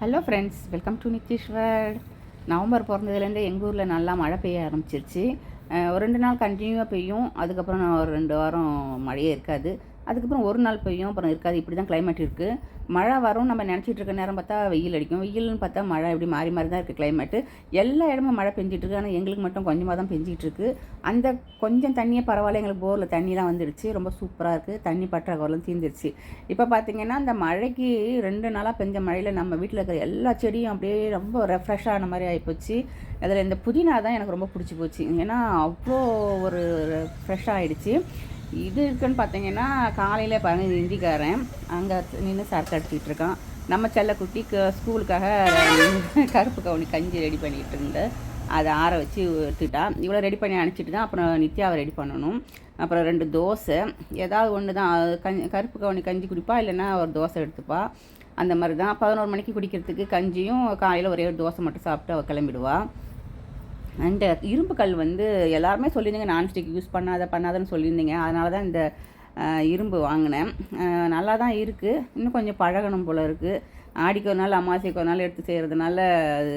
Hello friends welcome to Nitheeshwar November பிறந்ததுலேருந்து எங்கள் ஊரில் நல்லா மழை பெய்ய ஆரம்பிச்சிருச்சு. ஒரு ரெண்டு நாள் கண்டினியூவாக பெய்யும். அதுக்கப்புறம் நான் ஒரு ரெண்டு வாரம் மழையே இருக்காது. அதுக்கப்புறம் ஒரு நாள் பெய்யும். அப்புறம் இருக்காது. இப்படி தான் கிளைமேட் இருக்குது மழை வரும் நம்ம நினச்சிட்டு இருக்க நேரம் பார்த்தா வெயில் அடிக்கும். வெயில்னு பார்த்தா மழை இப்படி மாறி மாறி தான் இருக்குது கிளைமேட்டு எல்லா இடமும் மழை பெஞ்சிட்டு இருக்கு. ஆனால் எங்களுக்கு மட்டும் கொஞ்சமாக தான் பெஞ்சிட்டு இருக்கு. அந்த கொஞ்சம் தண்ணியே பரவாயில்ல எங்களுக்கு போரில் தண்ணிலாம் வந்துடுச்சு. ரொம்ப சூப்பராக இருக்குது தண்ணி பற்றாக்குறைலாம் தீர்ந்துருச்சு. இப்போ பார்த்தீங்கன்னா அந்த மழைக்கு ரெண்டு நாளாக பெஞ்ச மழையில் நம்ம வீட்டில் இருக்கிற எல்லா செடியும் அப்படியே ரொம்ப ரெஃப்ரெஷ் ஆன மாதிரி ஆகிப்போச்சு அதில் இந்த புதினா தான் எனக்கு ரொம்ப பிடிச்சி போச்சு. ஏன்னா அவ்வளோ ஒரு ஃப்ரெஷ் ஆகிடுச்சு இது இருக்குன்னு பார்த்தீங்கன்னா காலையில் பதினஞ்சு இந்திக்காரன் அங்கே நின்று சரக்கு அடிச்சிட்டு இருக்கான். நம்ம செல்லக்குட்டி க ஸ்கூலுக்காக கருப்பு கவுனி கஞ்சி ரெடி பண்ணிகிட்டு இருந்து அதை ஆற வச்சு எடுத்துட்டா இவ்வளோ ரெடி பண்ணி அனுப்பிச்சிட்டு தான் அப்புறம் நித்யாவை ரெடி பண்ணணும். அப்புறம் ரெண்டு தோசை. ஏதாவது ஒன்று தான். கஞ்சி கருப்பு கவுனி கஞ்சி குடிப்பா இல்லைன்னா ஒரு தோசை எடுத்துப்பா. அந்த மாதிரி தான். பதினோரு மணிக்கு குடிக்கிறதுக்கு கஞ்சியும் காலையில் ஒரே ஒரு தோசை மட்டும் சாப்பிட்டு அவள் கிளம்பிடுவா. அண்டு இரும்பு கல் வந்து எல்லாருமே சொல்லியிருந்தீங்க நான்ஸ்டிக் யூஸ் பண்ணாத பண்ணாதன்னு சொல்லியிருந்தீங்க. அதனால தான் இந்த இரும்பு வாங்கினேன். நல்லா தான் இருக்குது இன்னும் கொஞ்சம் பழகணும் போல் இருக்குது ஆடிக்கு ஒரு நாள் அமாவாசைக்கு ஒரு நாள் எடுத்து செய்கிறதுனால அது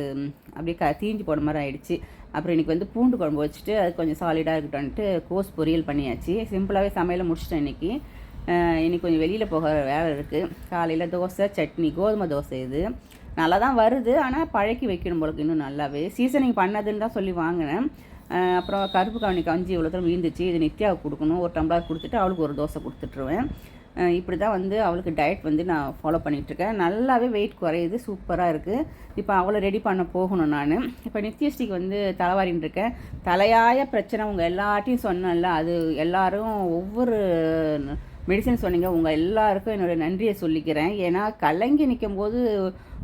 அப்படியே க தீஞ்சு போன மாதிரி ஆகிடுச்சு அப்புறம் இன்றைக்கி வந்து பூண்டு குழம்பு வச்சுட்டு அது கொஞ்சம் சாலிடாக இருக்கட்டும்ன்ட்டு கோஸ் பொரியல் பண்ணியாச்சு. சிம்பிளாகவே சமையலை முடிச்சிட்டேன் இன்றைக்கி இன்றைக்கி கொஞ்சம் வெளியில் போக வேலை இருக்குது காலையில் தோசை சட்னி கோதுமை தோசை இது. நல்லா தான் வருது. ஆனால் பழக்கி வைக்கணும் போலக்கு இன்னும் நல்லாவே. சீசனிங் பண்ணதுன்னு தான் சொல்லி வாங்கினேன். அப்புறம் கருப்பு கவனி கஞ்சி இவ்வளோ தூரம் மீந்துச்சு இது நித்யாவுக்கு கொடுக்கணும். ஒரு டம்ளர் கொடுத்துட்டு அவளுக்கு ஒரு தோசை கொடுத்துட்ருவேன் இப்படி தான் வந்து அவளுக்கு டயட் வந்து நான் ஃபாலோ பண்ணிகிட்ருக்கேன் நல்லாவே வெயிட் குறையுது. சூப்பராக இருக்குது இப்போ அவளை ரெடி பண்ண போகணும் நான். இப்போ நித்யஸ்டிக்கு வந்து தலைவாரின்னு இருக்கேன். தலையாய பிரச்சனை உங்கள் எல்லாட்டையும் சொன்னேன்ல. அது எல்லாரும் ஒவ்வொரு மெடிசன் சொன்னீங்க. உங்கள் எல்லாருக்கும் என்னோடய நன்றியை சொல்லிக்கிறேன். ஏன்னா கலங்கி நிற்கும் போது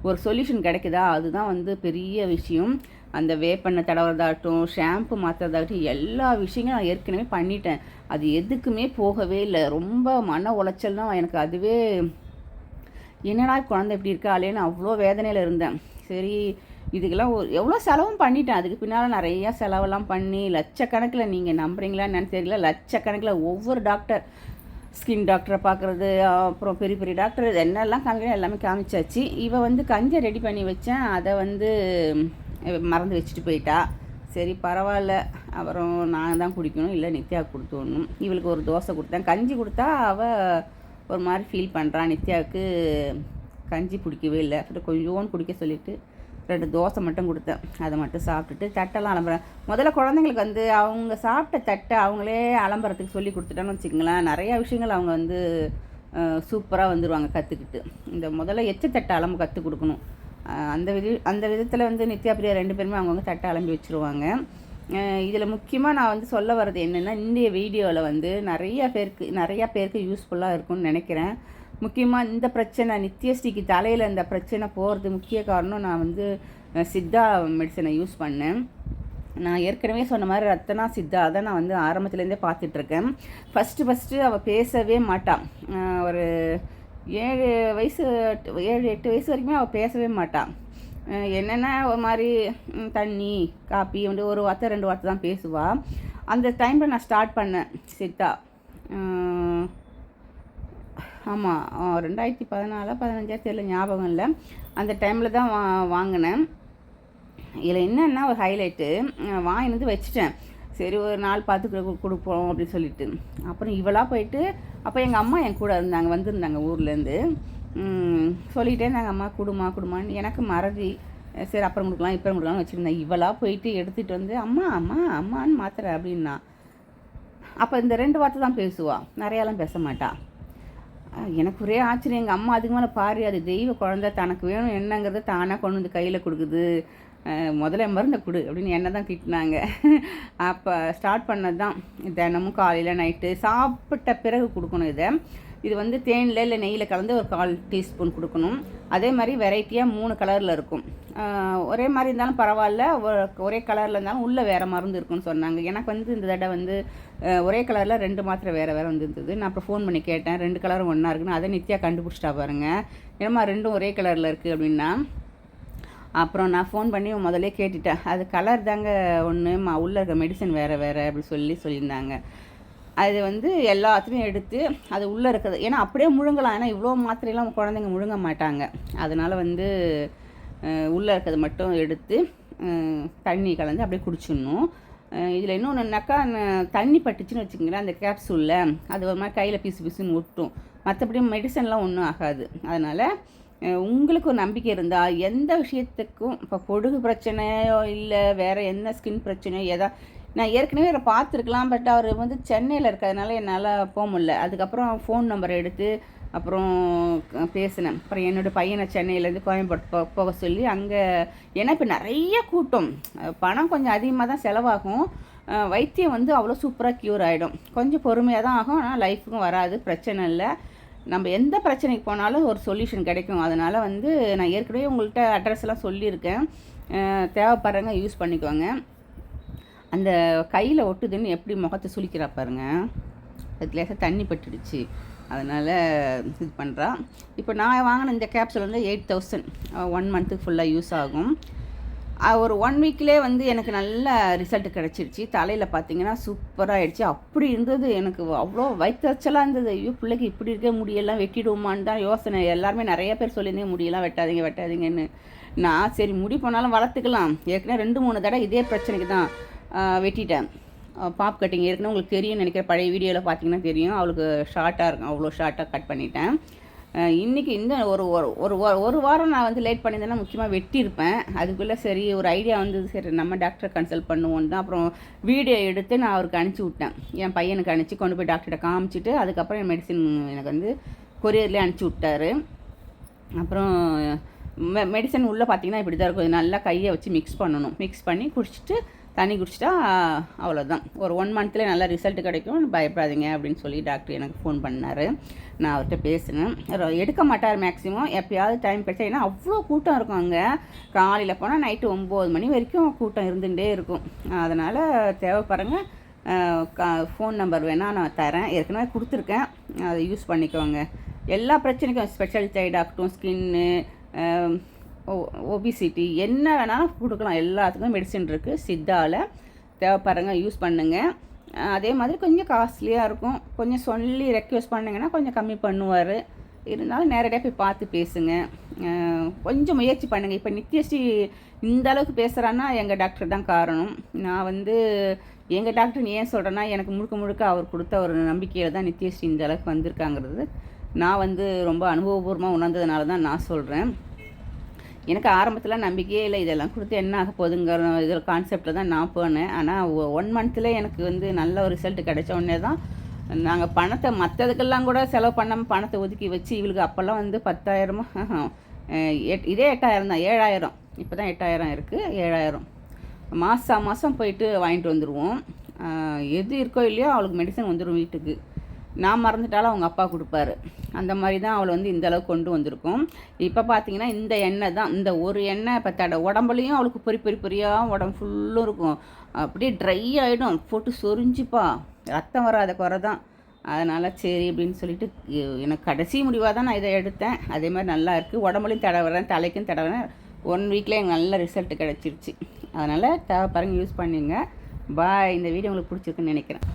ஒரு சொல்யூஷன் கிடைக்குதா? அதுதான் வந்து பெரிய விஷயம். அந்த வேப்பெண்ணை தடவுறதாகட்டும் ஷாம்பு மாற்றுறதாகட்டும் எல்லா விஷயங்களும் நான் ஏற்கனவே பண்ணிட்டேன். அது எதுக்குமே போகவே இல்லை. ரொம்ப மன உளைச்சல் தான் எனக்கு அதுவே என்னடா குழந்தை இப்படி இருக்காளேன்னு அவ்வளோ வேதனையில் இருந்தேன். சரி இதுக்கெல்லாம் ஒரு எவ்வளோ செலவும் பண்ணிட்டேன். அதுக்கு பின்னால் நிறையா செலவெல்லாம் பண்ணி லட்சக்கணக்கில் நீங்கள் நம்புறீங்களா என்னன்னு தெரியல. லட்சக்கணக்கில் ஒவ்வொரு டாக்டர் ஸ்கின் டாக்டரை பார்க்குறது அப்புறம் பெரிய பெரிய டாக்டர் என்னெல்லாம் காமிக்கணும் எல்லாமே காமிச்சாச்சு. இவள் வந்து கஞ்சை ரெடி பண்ணி வச்சேன். அதை வந்து மறந்து வச்சுட்டு போயிட்டா. சரி பரவாயில்ல. அப்புறம் நான் தான் குடிக்கணும். இல்லை நித்யா கொடுத்துடணும். இவளுக்கு ஒரு தோசை கொடுத்தேன். கஞ்சி கொடுத்தா அவள் ஒரு மாதிரி ஃபீல் பண்ணுறான் நித்யாவுக்கு கஞ்சி பிடிக்கவே இல்லை. அப்புறம் கொஞ்சோன்னு குடிக்க சொல்லிட்டு ரெண்டு தோசை மட்டும் கொடுத்தேன். அதை மட்டும் சாப்பிட்டுட்டு தட்டெல்லாம் அலம்புறேன். முதல்ல குழந்தைங்களுக்கு வந்து அவங்க சாப்பிட்ட தட்டை அவங்களே அலம்புறத்துக்கு சொல்லி கொடுத்துட்டோன்னு வச்சுக்கங்களேன். நிறையா விஷயங்கள் அவங்க வந்து சூப்பராக வந்துடுவாங்க கற்றுக்கிட்டு இந்த முதல்ல எச்ச தட்டை அலம்பு கற்றுக் கொடுக்கணும். அந்த விதி அந்த விதத்தில் வந்து நித்யா பிரியா ரெண்டு பேருமே அவங்கவுங்க தட்டை அலம்பி வச்சுருவாங்க. இதில் முக்கியமாக நான் வந்து சொல்ல வர்றது என்னென்னா இந்திய வீடியோவில் வந்து நிறைய பேருக்கு நிறையா பேருக்கு யூஸ்ஃபுல்லாக இருக்கும்னு நினைக்கிறேன். முக்கியமாக இந்த பிரச்சனை நித்யஸ்ரீக்கு தலையில் இந்த பிரச்சனை போகிறது முக்கிய காரணம் நான் வந்து சித்தா மெடிசனை யூஸ் பண்ணேன். நான் ஏற்கனவே சொன்ன மாதிரி ரத்தனா சித்தா அதை நான் வந்து ஆரம்பத்துலேருந்தே பார்த்துட்ருக்கேன் ஃபஸ்ட்டு ஃபஸ்ட்டு அவள் பேசவே மாட்டாள் ஒரு ஏழு வயசு ஏழு எட்டு வயசு வரைக்குமே அவள் பேசவே மாட்டாள் என்னென்னா என்னென்ன ஒரு மாதிரி தண்ணி காப்பி வந்து ஒரு வார்த்தை ரெண்டு வார்த்தை தான் பேசுவாள் அந்த டைமில் நான் ஸ்டார்ட் பண்ணேன் சித்தா. ஆமாம் ரெண்டாயிரத்தி பதினாலா பதினஞ்சா தெரியல ஞாபகம் இல்லை. அந்த டைமில் தான் வா வாங்கினேன். இதில் என்னென்னா ஒரு ஹைலைட்டு வாங்கினது வந்து வச்சுட்டேன். சரி ஒரு நாள் பார்த்து கொடுப்போம் அப்படின்னு சொல்லிட்டு. அப்புறம் இவளாக போயிட்டு அப்போ எங்கள் அம்மா என் கூட இருந்தாங்க வந்திருந்தாங்க ஊர்லேருந்து சொல்லிகிட்டே இருந்தாங்க அம்மா குடுமா குடுமான்னு. எனக்கு மறதி. சரி அப்புறம் கொடுக்கலாம் இப்போ கொடுக்கலாம்னு வச்சுருந்தேன். இவளாக போயிட்டு எடுத்துகிட்டு வந்து அம்மா அம்மா அம்மான்னு மாத்திர அப்படின்னா. அப்போ இந்த ரெண்டு வார்த்தை தான் பேசுவாள் நிறையாலாம் பேச மாட்டாள் எனக்கு ஒரே ஆச்சரியம். எங்கள் அம்மா அதுக்கு மேலே பாரு அது தெய்வ குழந்தை தனக்கு வேணும் என்னங்கிறத தானாக கொண்டு வந்து கையில் கொடுக்குது. முதல்ல மருந்தை கொடு அப்படின்னு என்ன தான் திட்டினாங்க. அப்போ ஸ்டார்ட் பண்ணது தான் தினமும் காலையில் நைட்டு சாப்பிட்ட பிறகு கொடுக்கணும் இதை. இது வந்து தேனில் இல்லை நெய்யில் கலந்து ஒரு கால் டீஸ்பூன் கொடுக்கணும். அதே மாதிரி வெரைட்டியாக மூணு கலரில் இருக்கும். ஒரே மாதிரி இருந்தாலும் பரவாயில்ல. ஒரே கலரில் இருந்தாலும் உள்ளே வேறு மருந்து இருக்குன்னு சொன்னாங்க. எனக்கு வந்து இந்த தடவை வந்து ஒரே கலரில் ரெண்டு மாத்திரை வேறு வேறு வந்துருந்தது. நான் அப்புறம் ஃபோன் பண்ணி கேட்டேன். ரெண்டு கலரும் ஒன்றா இருக்குன்னு. அதை நித்யா கண்டுபிடிச்சிட்டா பாருங்க. ஏன்னா ரெண்டும் ஒரே கலரில் இருக்குது அப்படின்னா அப்புறம் நான் ஃபோன் பண்ணி முதல்ல கேட்டுட்டேன். அது கலர் தாங்க ஒன்று மா உள்ளே இருக்க மெடிசன் வேறு வேறு அப்படி சொல்லி சொல்லியிருந்தாங்க. அது வந்து எல்லாத்துலேயும் எடுத்து அது உள்ளே இருக்கிறது ஏன்னா அப்படியே முழுங்கலாம். ஏன்னா இவ்வளோ மாத்திரையெல்லாம் குழந்தைங்க முழுங்க மாட்டாங்க. அதனால் வந்து உள்ளே இருக்கிறது மட்டும் எடுத்து தண்ணி கலந்து அப்படியே குடிச்சிடணும். இதில் இன்னொன்றுனாக்கா தண்ணி பட்டுச்சுன்னு வச்சுக்கோங்களேன் அந்த கேப்சூலில். அது ஒரு மாதிரி கையில் பீசு பீசுன்னு ஒட்டும். மற்றபடி மெடிசன்லாம் ஒன்றும் ஆகாது. அதனால் உங்களுக்கு ஒரு நம்பிக்கை இருந்தால் எந்த விஷயத்துக்கும் இப்போ பொடுகு பிரச்சனையோ இல்லை வேறு என்ன ஸ்கின் பிரச்சனையோ எதா நான் ஏற்கனவே அவரை பார்த்துருக்கலாம் பட் அவர் வந்து சென்னையில் இருக்கிறதுனால என்னால் போக முடியல. அதுக்கப்புறம் ஃபோன் நம்பர் எடுத்து அப்புறம் பேசினேன். அப்புறம் என்னோட பையனை சென்னையிலேருந்து கோயம்புத்தூர் போ போக சொல்லி அங்கே ஏன்னா இப்போ நிறைய கூட்டம். பணம் கொஞ்சம் அதிகமாக தான் செலவாகும். வைத்தியம் வந்து அவ்வளோ சூப்பராக க்யூர் ஆகிடும் கொஞ்சம் பொறுமையாக தான் ஆகும். ஆனால் லைஃபுக்கும் வராது. பிரச்சனை இல்லை. நம்ம எந்த பிரச்சனைக்கு போனாலும் ஒரு சொல்யூஷன் கிடைக்கும். அதனால் வந்து நான் ஏற்கனவே உங்கள்கிட்ட அட்ரஸ்லாம் சொல்லியிருக்கேன். தேவைப்படுறவங்க யூஸ் பண்ணிக்கோங்க. அந்த கையில் ஒட்டுதுன்னு எப்படி முகத்தை சுளிக்கிறா பாருங்க. அது லேசாக தண்ணி பட்டுடுச்சு. அதனால் இது பண்ணுறா இப்போ நான் வாங்கின இந்த கேப்சூல் வந்து எயிட் தௌசண்ட் ஒன் மந்த்துக்கு ஃபுல்லாக யூஸ் ஆகும். ஒரு ஒன் வீக்லேயே வந்து எனக்கு நல்ல ரிசல்ட் கிடச்சிருச்சு. தலையில் பார்த்தீங்கன்னா சூப்பராக ஆயிடுச்சு. அப்படி இருந்தது எனக்கு அவ்வளோ வயிற்றுச்சலாக இருந்தது. ஐயோ பிள்ளைக்கு இப்படி இருக்க முடியெல்லாம் வெட்டிடுவோமான்னு தான் யோசனை. எல்லாருமே நிறைய பேர் சொல்லியிருந்தேன் முடியெல்லாம் வெட்டாதீங்க வெட்டாதீங்கன்னு. நான் சரி முடி போனாலும் வளர்த்துக்கலாம். ஏற்கனவே ரெண்டு மூணு தடவை இதே பிரச்சனைக்கு தான் வெட்டிட்டேன். பாப் கட்டிங் ஏற்கனவே உங்களுக்கு தெரியும்னு நினைக்கிற பழைய வீடியோவில் பார்த்தீங்கன்னா தெரியும். அவளுக்கு ஷார்ட்டாக இருக்கும் அவ்வளோ ஷார்ட்டாக கட் பண்ணிட்டேன். இன்றைக்கி இன்னைக்கு இந்த ஒரு ஒரு ஒரு ஒரு வாரம் நான் வந்து லேட் பண்ணியிருந்தேன்னா முக்கியமாக வெட்டியிருப்பேன். அதுக்குள்ளே சரி ஒரு ஐடியா வந்து சரி நம்ம டாக்டரை கன்சல்ட் பண்ணுவோம் தான் அப்புறம் வீடியோ எடுத்து நான் அவருக்கு அனுப்பிச்சி விட்டேன். என் பையனுக்கு அனுப்பிச்சி கொண்டு போய் டாக்டர்கிட்ட காமிச்சிட்டு அதுக்கப்புறம் என் மெடிசின் எனக்கு வந்து கொரியர்லேயே அனுப்பிச்சி விட்டாரு. அப்புறம் மெ மெடிசன் உள்ளே பார்த்தீங்கன்னா இப்படி தான் இருக்கும். இது நல்லா கையை வச்சு மிக்ஸ் பண்ணணும். மிக்ஸ் பண்ணி குடிச்சிட்டு தண்ணி குடிச்சிட்டா அவ்வளோதான் ஒரு ஒன் மந்த்லேயே நல்லா ரிசல்ட் கிடைக்கும். பயப்படாதீங்க அப்படின்னு சொல்லி டாக்டர் எனக்கு ஃபோன் பண்ணார். நான் அவர்கிட்ட பேசினேன். எடுக்க மாட்டார் மேக்ஸிமம் எப்பயாவது டைம் கிடைச்சா ஏன்னா அவ்வளோ கூட்டம் இருக்கும் அங்கே. காலையில் போனால் நைட்டு ஒம்பது மணி வரைக்கும் கூட்டம் இருந்துகிட்டே இருக்கும். அதனால் தேவைப்படுறங்க ஃபோன் நம்பர் வேணால் நான் தரேன். ஏற்கனவே கொடுத்துருக்கேன். அதை யூஸ் பண்ணிக்கோங்க. எல்லா பிரச்சனைக்கும் ஸ்பெஷல் தைட் ஸ்கின்னு ஓபிசிட்டி என்ன வேணாலும் கொடுக்கலாம். எல்லாத்துக்கும் மெடிசின் இருக்குது சித்தாவில் தேவைப்படுறங்க யூஸ் பண்ணுங்கள் அதே மாதிரி கொஞ்சம் காஸ்ட்லியாக இருக்கும். கொஞ்சம் சொல்லி ரெக்வஸ்ட் பண்ணிங்கன்னா கொஞ்சம் கம்மி பண்ணுவார். இருந்தாலும் நேரடியாக போய் பார்த்து பேசுங்க. கொஞ்சம் முயற்சி பண்ணுங்கள் இப்போ நித்யஸ்ரீ இந்த அளவுக்கு பேசுகிறான்னா எங்கள் டாக்டர் தான் காரணம். நான் வந்து எங்கள் டாக்டர் ஏன் சொல்கிறேன்னா எனக்கு முழுக்க முழுக்க அவர் கொடுத்த ஒரு நம்பிக்கையில் தான் நித்யஸ்ரீ இந்த அளவுக்கு வந்திருக்காங்கிறது. நான் வந்து ரொம்ப அனுபவபூர்வமாக உணர்ந்ததுனால தான் நான் சொல்கிறேன் எனக்கு ஆரம்பத்தில் நம்பிக்கையே இல்லை. இதெல்லாம் கொடுத்து என்ன ஆக போகுதுங்கிற இதில் கான்செப்டில் தான் நான் போனேன். ஆனால் ஒன் மந்த்தில் எனக்கு வந்து நல்ல ஒரு ரிசல்ட் கிடைச்ச உடனே தான் நாங்கள் பணத்தை மற்றதுக்கெல்லாம் கூட செலவு பண்ணாமல் பணத்தை ஒதுக்கி வச்சு இவளுக்கு அப்போல்லாம் வந்து பத்தாயிரமா எட் இதே எட்டாயிரம் தான். ஏழாயிரம். இப்போ தான் எட்டாயிரம் இருக்குது ஏழாயிரம். மாதம் மாதம் போயிட்டு வாங்கிட்டு வந்துடுவோம் எது இருக்கோ இல்லையோ அவளுக்கு மெடிசன் வந்துடும் வீட்டுக்கு. நான் மறந்துட்டாலும் அவங்க அப்பா கொடுப்பாரு. அந்த மாதிரி தான் அவளை வந்து இந்த அளவுக்கு கொண்டு வந்திருக்கும். இப்போ பார்த்தீங்கன்னா இந்த எண்ணெய் தான். இந்த ஒரு எண்ணெய் இப்போ தட உடம்புலையும் அவளுக்கு பொறி பொறி பொரியாக உடம்பு ஃபுல்லும் இருக்கும். அப்படியே ட்ரை ஆகிடும் போட்டு சொரிஞ்சுப்பா. ரத்தம் வராத குறை தான். அதனால் சரி அப்படின்னு சொல்லிட்டு எனக்கு கடைசி முடிவாக தான் நான் இதை எடுத்தேன். அதே மாதிரி நல்லா இருக்குது உடம்புலையும் தடவுறேன் தலைக்கும் தடவுறேன் ஒன் வீக்கில் எனக்கு நல்ல ரிசல்ட் கிடச்சிருச்சு. அதனால் தேவை பாருங்க யூஸ் பண்ணிங்க பாய் இந்த வீடியோ உங்களுக்கு பிடிச்சிருக்குன்னு நினைக்கிறேன்.